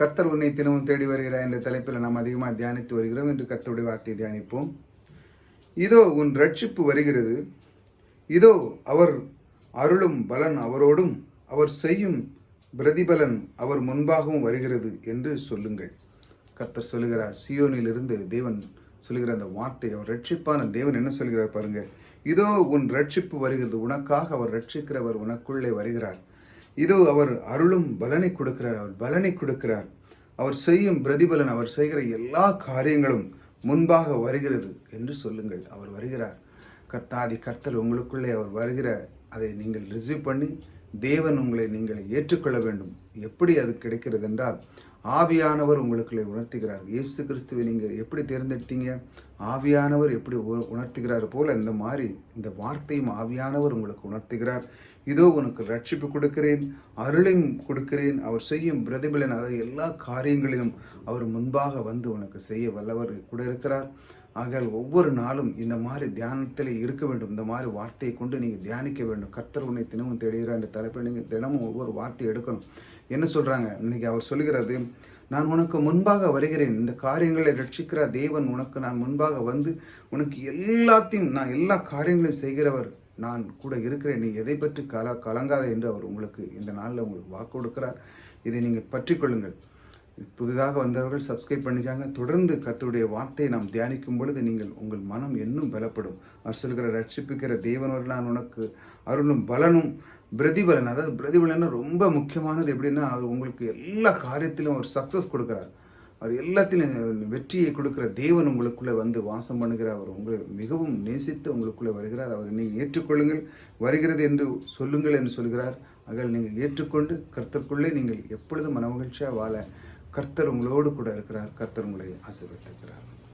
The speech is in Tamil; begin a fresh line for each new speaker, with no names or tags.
கர்த்தர் உன்னை தினமும் தேடி வருகிறார் என்ற தலைப்பில் நாம் அதிகமாக தியானித்து வருகிறோம். என்று கர்த்தருடைய வார்த்தையை தியானிப்போம். இதோ உன் ரட்சிப்பு வருகிறது. இதோ அவர் அருளும் பலன் அவரோடும் அவர் செய்யும் பிரதிபலன் அவர் முன்பாகவும் வருகிறது என்று சொல்லுங்கள். கர்த்தர் சொல்லுகிறார் சியோனிலிருந்து தேவன் சொல்லுகிற அந்த வார்த்தை அவர் ரட்சிப்பான தேவன் என்ன சொல்கிறார் பாருங்கள் இதோ உன் ரட்சிப்பு வருகிறது. உனக்காக அவர் ரட்சிக்கிறவர் உனக்குள்ளே வருகிறார். இதோ அவர் அருளும் பலனை கொடுக்கிறார் அவர் பலனை கொடுக்கிறார். அவர் செய்யும் பிரதிபலன் அவர் செய்கிற எல்லா காரியங்களும் முன்பாக வருகிறது என்று சொல்லுங்கள். அவர் வருகிறார். கர்த்தாதி கர்த்தர் உங்களுக்குள்ளே அவர் வருகிற அதை நீங்கள் ரிசீவ் பண்ணி தேவன் உங்களை நீங்கள் ஏற்றுக்கொள்ள வேண்டும். எப்படி அது கிடைக்கிறது என்றால் ஆவியானவர் உங்களுக்குள்ளே உணர்த்துகிறார். இயேசு கிறிஸ்துவை நீங்கள் எப்படி தேர்ந்தெடுத்தீங்க? ஆவியானவர் எப்படி உ- உணர்த்துகிறார் போல இந்த மாதிரி இந்த வார்த்தையும் ஆவியானவர் உங்களுக்கு உணர்த்துகிறார். இதோ உனக்கு ரட்சிப்பு கொடுக்கிறேன் அருளையும் கொடுக்கிறேன். அவர் செய்யும் பிரதிபலன் அதாவது எல்லா காரியங்களிலும் அவர் முன்பாக வந்து உனக்கு செய்ய வல்லவர் கூட இருக்கிறார். ஆகையால் ஒவ்வொரு நாளும் இந்த மாதிரி தியானத்தில் இருக்க வேண்டும். இந்த மாதிரி வார்த்தையை கொண்டு நீங்கள் தியானிக்க வேண்டும். கர்த்தர் உன்னை தினமும் தேடுகிற என்ற தலைப்பில் நீங்கள் தினமும் ஒவ்வொரு வார்த்தை எடுக்கணும். என்ன சொல்கிறாங்க இன்னைக்கு அவர் சொல்லுகிறது நான் உனக்கு முன்பாக வருகிறேன். இந்த காரியங்களை ரட்சிக்கிற தேவன் உனக்கு நான் முன்பாக வந்து உனக்கு எல்லாத்தையும் நான் எல்லா காரியங்களையும் செய்கிறவர் நான் கூட இருக்கிறேன். நீ எதை பற்றி கல கலங்காத என்று அவர் உங்களுக்கு இந்த நாளில் உங்களுக்கு வாக்கு கொடுக்கிறார். இதை நீங்கள் பற்றிக்கொள்ளுங்கள் புதிதாக வந்தவர்கள் சப்ஸ்கிரைப் பண்ணிச்சாங்க. தொடர்ந்து கத்துடைய வார்த்தையை நாம் தியானிக்கும் பொழுது நீங்கள் உங்கள் மனம் இன்னும் பலப்படும். அவர் சொல்கிற ரட்சிப்புக்கிற தேவனவர் நான் உனக்கு அருளும் பலனும் பிரதிபலன். அதாவது பிரதிபலன் ரொம்ப முக்கியமானது எப்படின்னா அவர் உங்களுக்கு எல்லா காரியத்திலும் அவர் சக்ஸஸ் கொடுக்குறார். அவர் எல்லாத்திலும் வெற்றியை கொடுக்குற தேவன் உங்களுக்குள்ளே வந்து வாசம் பண்ணுகிறார். அவர் உங்களை மிகவும் நேசித்து உங்களுக்குள்ளே வருகிறார். அவர் நீங்கள் ஏற்றுக்கொள்ளுங்கள். வருகிறது என்று சொல்லுங்கள் என்று சொல்கிறார். அதில் நீங்கள் ஏற்றுக்கொண்டு கருத்துக்குள்ளே நீங்கள் எப்பொழுதும் மனமகிழ்ச்சியாக வாழ கர்த்தர் உங்களோடு கூட இருக்கிறார் கர்த்தர் உங்களை ஆசீர்வதிக்கிறார்.